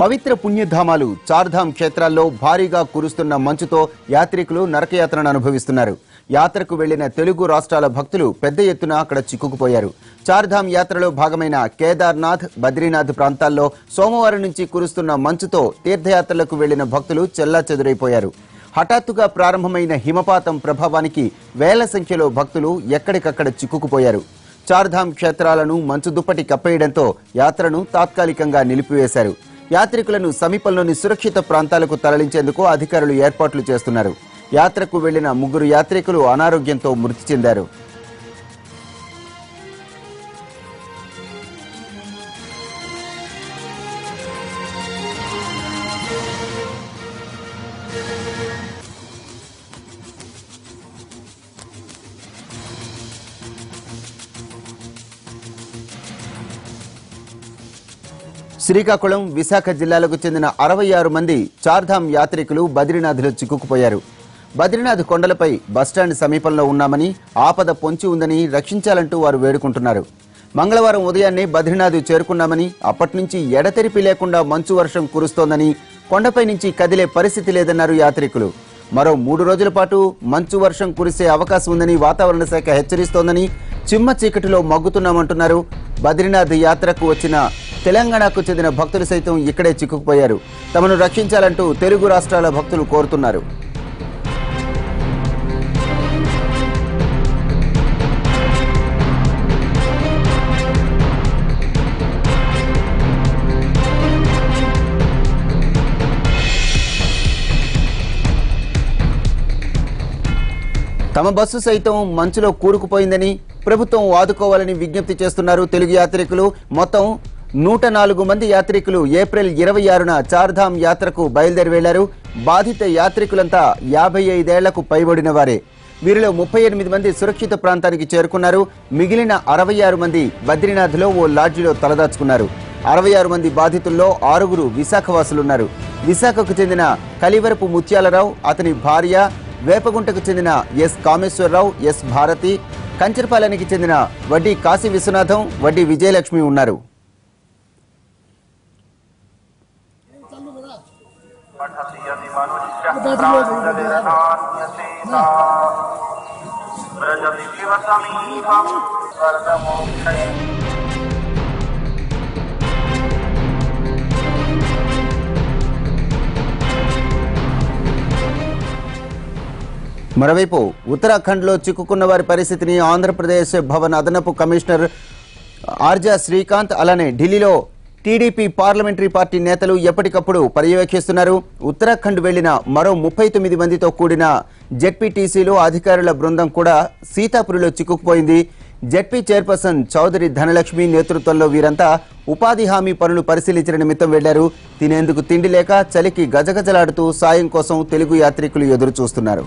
పవిత్ర పుణ్యధామాలు చార్ధామ్ క్షేత్రాల్లో భారీగా కురుస్తున్న మంచుతో యాత్రికులు నరకయాత్రను అనుభవిస్తున్నారు. యాత్రకు వెళ్ళిన తెలుగు రాష్ట్రాల భక్తులు పెద్ద ఎత్తున అక్కడ చిక్కుకుపోయారు. చార్ధామ్ యాత్రలో భాగమైన కేదార్నాథ్ బద్రీనాథ్ ప్రాంతాల్లో సోమవారం నుంచి కురుస్తున్న మంచుతో తీర్థయాత్రలకు వెళ్ళిన భక్తులు చెల్లాచెదురైపోయారు. హఠాత్తుగా ప్రారంభమైన హిమపాతం ప్రభావానికి వేల సంఖ్యలో భక్తులు ఎక్కడికక్కడ చిక్కుకుపోయారు. చార్ధామ్ క్షేత్రాలను మంచు దుప్పటి కప్పేయడంతో యాత్రను తాత్కాలికంగా నిలిపివేశారు. యాత్రికులను సమీపంలోని సురక్షిత ప్రాంతాలకు తరలించేందుకు అధికారులు ఏర్పాట్లు చేస్తున్నారు. యాత్రకు వెళ్ళిన ముగ్గురు యాత్రికులు అనారోగ్యంతో మృతి చెందారు. శ్రీకాకుళం విశాఖ జిల్లాలకు చెందిన అరవై ఆరు మంది చార్ధామ్ యాత్రికులు బద్రీనాథ్లో చిక్కుకుపోయారు. బద్రీనాథ్ కొండలపై బస్టాండ్ సమీపంలో ఉన్నామని ఆపద పొంచి ఉందని రక్షించాలంటూ వారు వేడుకుంటున్నారు. మంగళవారం ఉదయాన్నే బద్రీనాథ్ చేరుకున్నామని అప్పటి నుంచి ఎడతెరిపి లేకుండా మంచు వర్షం కురుస్తోందని కొండపై నుంచి కదిలే పరిస్థితి లేదన్నారు యాత్రికులు. మరో మూడు రోజుల పాటు మంచు వర్షం కురిసే అవకాశం ఉందని వాతావరణ శాఖ హెచ్చరిస్తోందని చిమ్మ చీకటిలో మగ్గుతున్నామంటున్నారు బద్రీనాథ్ యాత్రకు వచ్చిన తెలంగాణకు చెందిన భక్తులు సైతం ఇక్కడే చిక్కుకుపోయారు. తమను రక్షించాలంటూ తెలుగు రాష్ట్రాల భక్తులు కోరుతున్నారు. తమ బస్సు సైతం మంచులో కూరుకుపోయిందని ప్రభుత్వం ఆదుకోవాలని విజ్ఞప్తి చేస్తున్నారు తెలుగు యాత్రికులు. మొత్తం నూట నాలుగు మంది యాత్రికులు ఏప్రిల్ ఇరవై ఆరున చార్ధామ్ యాత్రకు బయలుదేరి వెళ్ళారు. బాధిత యాత్రికులంతా యాభై ఐదేళ్ళకు పైబడిన వారే. వీరిలో ముప్పై ఎనిమిది మంది సురక్షిత ప్రాంతానికి చేరుకున్నారు. మిగిలిన అరవై ఆరు మంది బద్రీనాథ్లో ఓ లాడ్జిలో తలదాచుకున్నారు. అరవై ఆరు మంది బాధితుల్లో ఆరుగురు విశాఖవాసులున్నారు. విశాఖకు చెందిన కలివరపు ముత్యాలరావు అతని భార్య వేపగుంటకు చెందిన ఎస్ కామేశ్వరరావు ఎస్ భారతి కంచరపాలెనికి చెందిన వడ్డీ కాశీ విశ్వనాథం వడ్డీ విజయలక్ష్మి ఉన్నారు. मनुष्यप्राञ्जलिरनान्यसेता व्रजति शिवसमीपं स्वर्गमोक्षये మరోవైపు ఉత్తరాఖండ్లో చిక్కుకున్న వారి పరిస్థితిని ఆంధ్రప్రదేశ్ భవన్ అదనపు కమిషనర్ ఆర్జా శ్రీకాంత్ అలానే ఢిల్లీలో టీడీపీ పార్లమెంటరీ పార్టీ నేతలు ఎప్పటికప్పుడు పర్యవేక్షిస్తున్నారు. ఉత్తరాఖండ్ వెళ్ళిన మరో ముప్పై తొమ్మిది మందితో కూడిన జెడ్పీటీసీలో అధికారుల బృందం కూడా సీతాపురిలో చిక్కుకుపోయింది. జెడ్పీ చైర్పర్సన్ చౌదరి ధనలక్ష్మి నేతృత్వంలో వీరంతా ఉపాధి హామీ పనులు పరిశీలించిన నిమిత్తం వెళ్ళారు తినేందుకు తిండి లేక చలికి గజగజలాడుతూ సాయం కోసం తెలుగు యాత్రికులు ఎదురు చూస్తున్నారు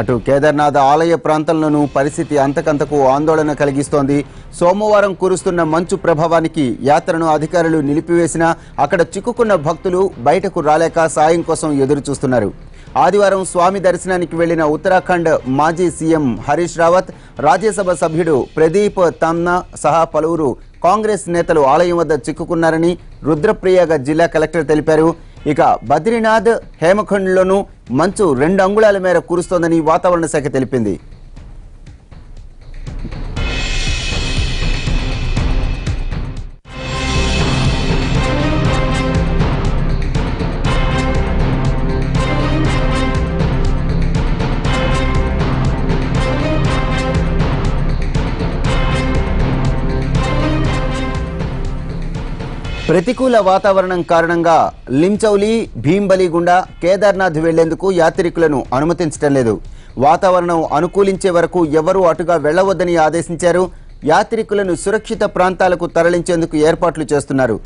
అటు కేదార్నాథ్ ఆలయ ప్రాంతంలోనూ పరిస్థితి అంతకంతకు ఆందోళన కలిగిస్తోంది. సోమవారం కురుస్తున్న మంచు ప్రభావానికి యాత్రను అధికారులు నిలిపివేసినా అక్కడ చిక్కుకున్న భక్తులు బయటకు రాలేక సాయం కోసం ఎదురుచూస్తున్నారు. ఆదివారం స్వామి దర్శనానికి వెళ్ళిన ఉత్తరాఖండ్ మాజీ సీఎం హరీష్ రావత్ రాజ్యసభ సభ్యుడు ప్రదీప్ తమ్నా సహా పలువురు కాంగ్రెస్ నేతలు ఆలయం వద్ద చిక్కుకున్నారని రుద్రప్రియగా జిల్లా కలెక్టర్ తెలిపారు. ఇక బద్రీనాథ్ హేమఖండ్లోనూ మంచు రెండు అంగుళాల మేర కురుస్తోందని వాతావరణ శాఖ తెలిపింది. ప్రతికూల వాతావరణం కారణంగా లించౌలి భీంబలి గుండా కేదార్నాథ్ వెళ్ళేందుకు యాత్రికులను అనుమతించడం లేదు. వాతావరణం అనుకూలించే వరకు ఎవరూ అటుగా వెళ్ళవద్దని ఆదేశించారు. యాత్రికులను సురక్షిత ప్రాంతాలకు తరలించేందుకు ఏర్పాట్లు చేస్తున్నారు.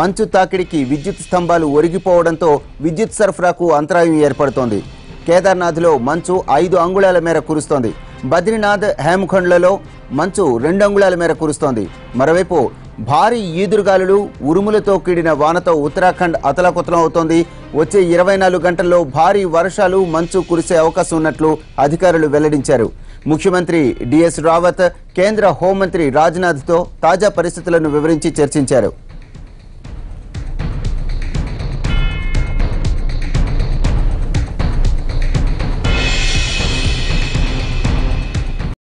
మంచు తాకిడికి విద్యుత్ స్తంభాలు ఒరిగిపోవడంతో విద్యుత్ సరఫరాకు అంతరాయం ఏర్పడుతోంది. కేదార్నాథ్లో మంచు ఐదు అంగుళాల మేర కురుస్తోంది. బద్రీనాథ్ హేమఖండ్లలో మంచు రెండు అంగుళాల మేర కురుస్తోంది. మరోవైపు భారీ ఈదురుగాలులు ఉరుములతో కూడిన వానతో ఉత్తరాఖండ్ అతలాకుతలం అవుతోంది. వచ్చే ఇరవై నాలుగు గంటల్లో భారీ వర్షాలు మంచు కురిసే అవకాశం ఉన్నట్లు అధికారులు వెల్లడించారు. ముఖ్యమంత్రి డిఎస్ రావత్ కేంద్ర హోంమంత్రి రాజ్నాథ్తో తాజా పరిస్థితులను వివరించి చర్చించారు.